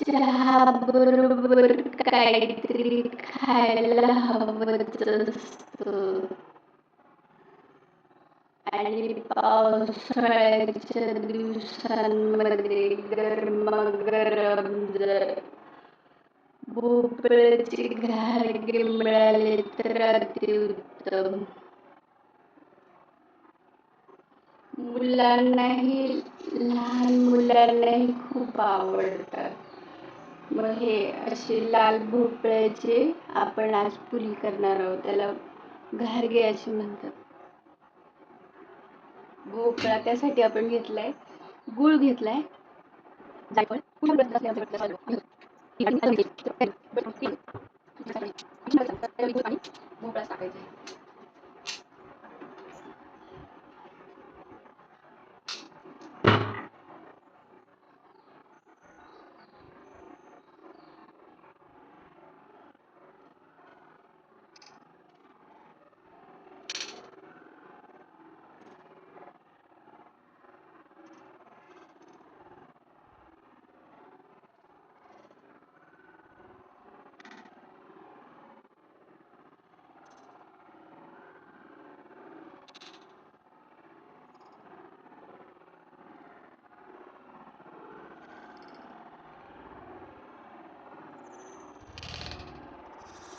चहा बरोबर काहीतरी खायला हवंच असतं आणि पावसाळ्याच्या दिवसांमध्ये गरमागरम जर भोपळ्याची घारगे मिळाले तर अतिउत्तम मुलांनाही लहान मुलांनाही खूप आवडतात मग हे असे लाल भोपळ्याचे आपण आज पुरी करणार आहोत. त्याला घारगे असे म्हणतात. भोपळा त्यासाठी आपण घेतलाय. गुळ घेतलाय. भोपळा टाकायचा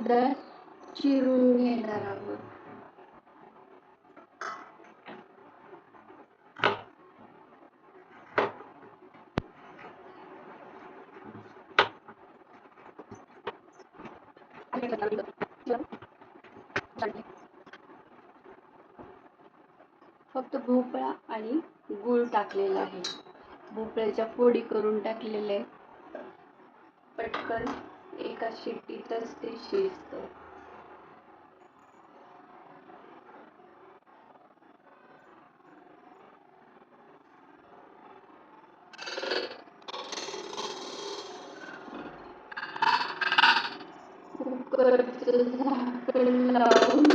सुद्धा चिरून घेणार आहोत. फक्त भोपळा आणि गुळ टाकलेला आहे. भोपळ्याच्या फोडी करून टाकलेले पटकन एका शिट्टीतच ते शिजतं. कुकरचं झाकण लावून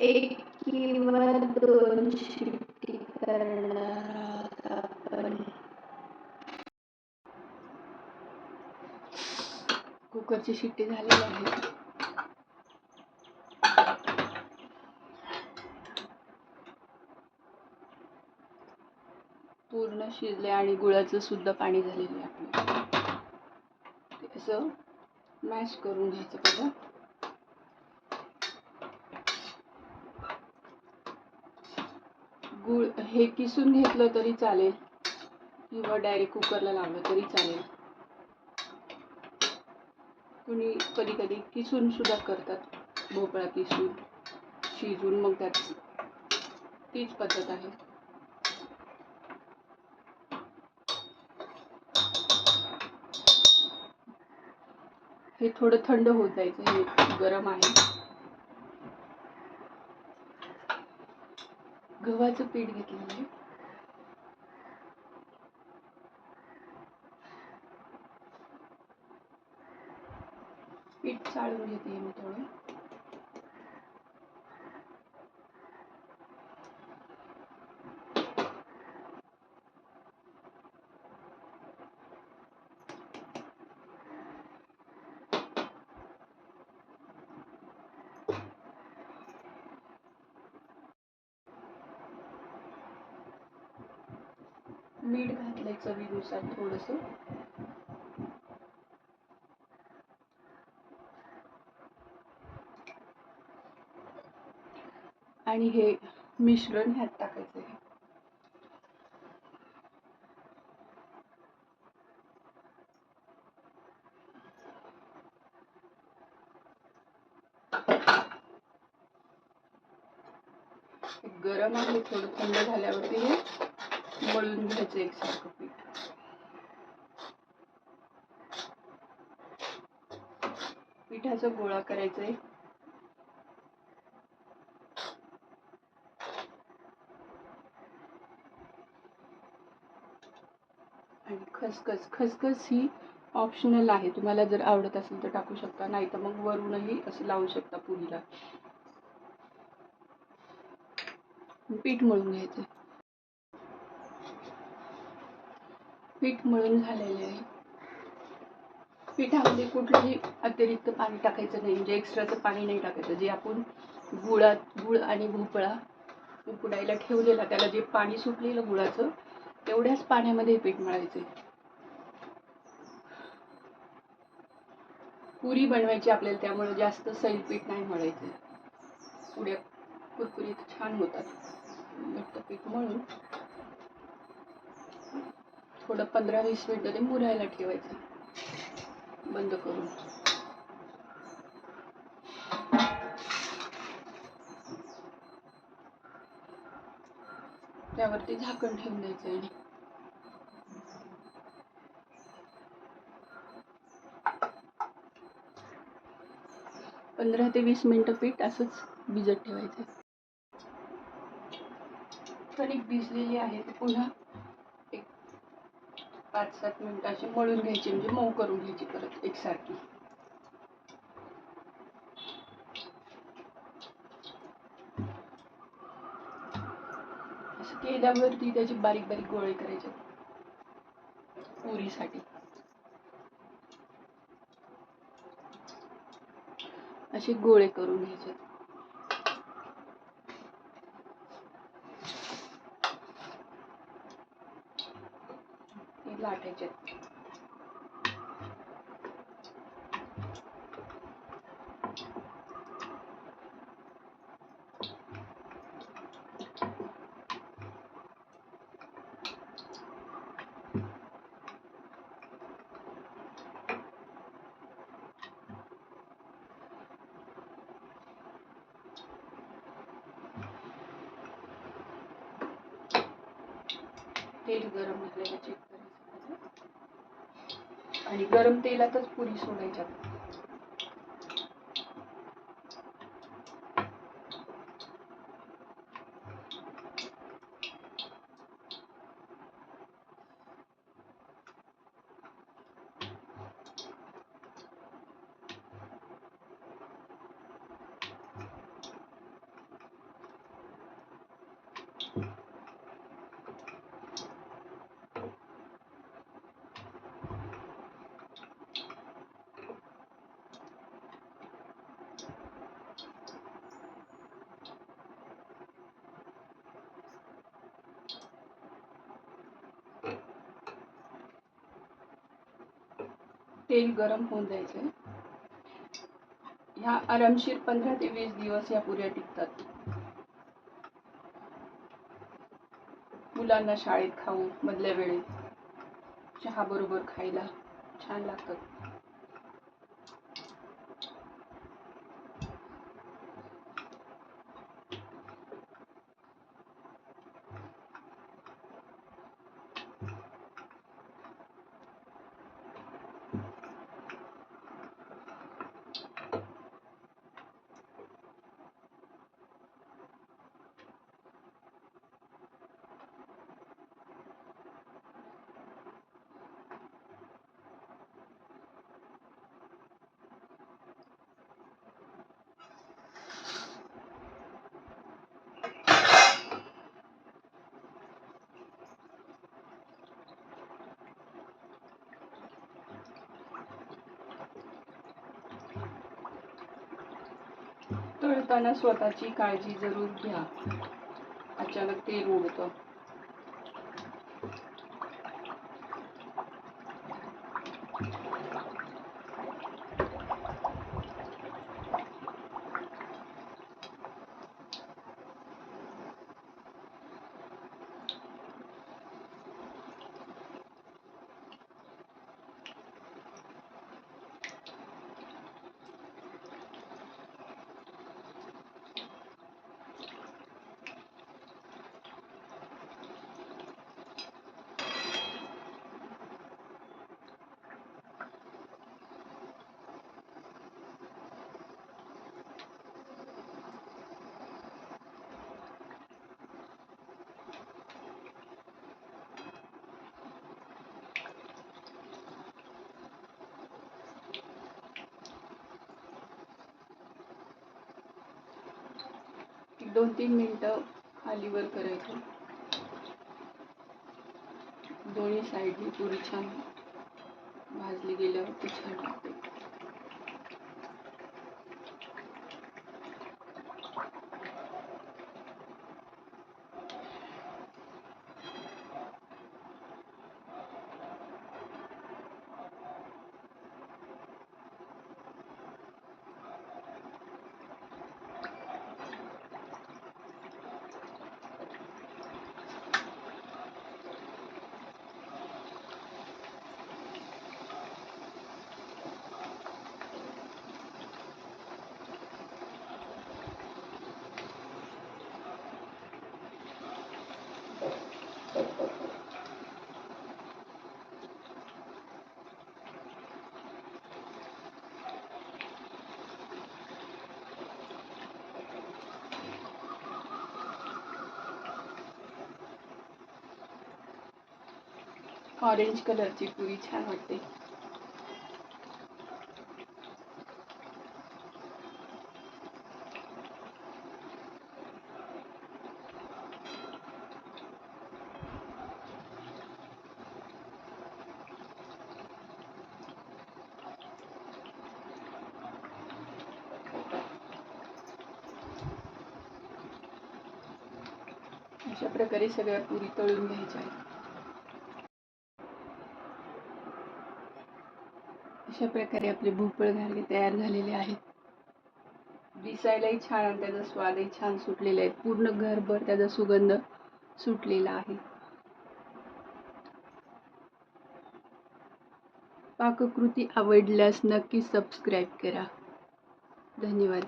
एक किंवा दोन शिट्टी करणार आहोत आपण कुकरची शिट्टी झालेली आहे. पूर्ण शिजले आणि गुळाचं सुद्धा पाणी झालेलं आहे आपलं. असं मॅश करून घ्यायचं पहिलं. गुळ हे किसून घेतलं तरी चालेल. किंवा डायरेक्ट कुकरला लावलं तरी चालेल. कुणी कधी कधी किसून सुद्धा करतात. भोपळा किसून शिजून मग त्यात तीच पद्धत आहे. हे थोडं थंड होत जायचं हे गरम आहे. गव्हाचं पीठ घेतलेलं आहे. पीठ चाळून घेते मी थोडं. मीठ घातलंय चवीनुसार थोडंसं. आणि हे मिश्रण ह्यात टाकायचं आहे. गरम आहे थोडं थंड झाल्यावरती हे मळून घ्यायचं एकसारखं पीठ. पिठाचा गोळा करायचा आहे. आणि खसखस खसखस ही ऑप्शनल आहे. तुम्हाला जर आवडत असेल तर टाकू शकता नाही तर मग वरूनही असं लावू शकता पुरीला. पीठ मळून घ्यायचं. पीठ मळून झालेले आहे. पिठामध्ये कुठलंही अतिरिक्त पाणी टाकायचं नाही. म्हणजे एक्स्ट्राचं पाणी नाही टाकायचं. जे आपण गुळात गुळ आणि भोपळा उकडायला ठेवलेला त्याला जे पाणी सुटलेलं गुळाचं तेवढ्याच पाण्यामध्ये पीठ मळायचे पुरी बनवायची आपल्याला त्यामुळे जास्त सैल पीठ नाही मळायचे पुऱ्या कुरकुरीत छान होतात. घट्ट पीठ मळून थोडं पंधरा वीस मिनिटं ते मुरायला ठेवायचं. बंद करून. त्यावरती झाकण ठेवून द्यायचं आणि पंधरा ते वीस मिनिट पीठ असंच भिजत ठेवायचं. कणिक भिजलेली आहे ते पुन्हा एक पाच सात मिनिटं अशी मळून घ्यायची म्हणजे मऊ करून घ्यायची परत एकसारखी. मैद्यावरती त्याचे बारीक बारीक गोळे करायचे. पुरीसाठी. असे गोळे करून घ्यायचे. ते लाटायचे. तेल गरम झालेलं चेक करायचं आणि गरम तेलातच पुरी सोडायच्या. तेल गरम होऊन द्यायचं ह्या आरामशीर पंधरा ते वीस दिवस या पुऱ्या टिकतात. मुलांना शाळेत खाऊ मधल्या वेळेत चहा बरोबर खायला छान लागतात करताना स्वतःची काळजी जरूर घ्या. अचानक तेल उडतं. दोन तीन मिनटं खालीवर करायचं. दोन्ही साईडनी पुरी छान भाजली गेल्यावरती छान लागते ऑरेंज कलरची पुरी छान वाटते. अशा प्रकारे सगळ्या पुरी तळून घ्यायच्या आहेत. अशा प्रकारे आपले भोपळ घालणे तयार झालेले आहेत. दिसायलाही छान आणि त्याचा स्वादही छान सुटलेला आहे. पूर्ण घरभर त्याचा सुगंध सुटलेला आहे. पाककृती आवडल्यास नक्की सबस्क्राईब करा. धन्यवाद.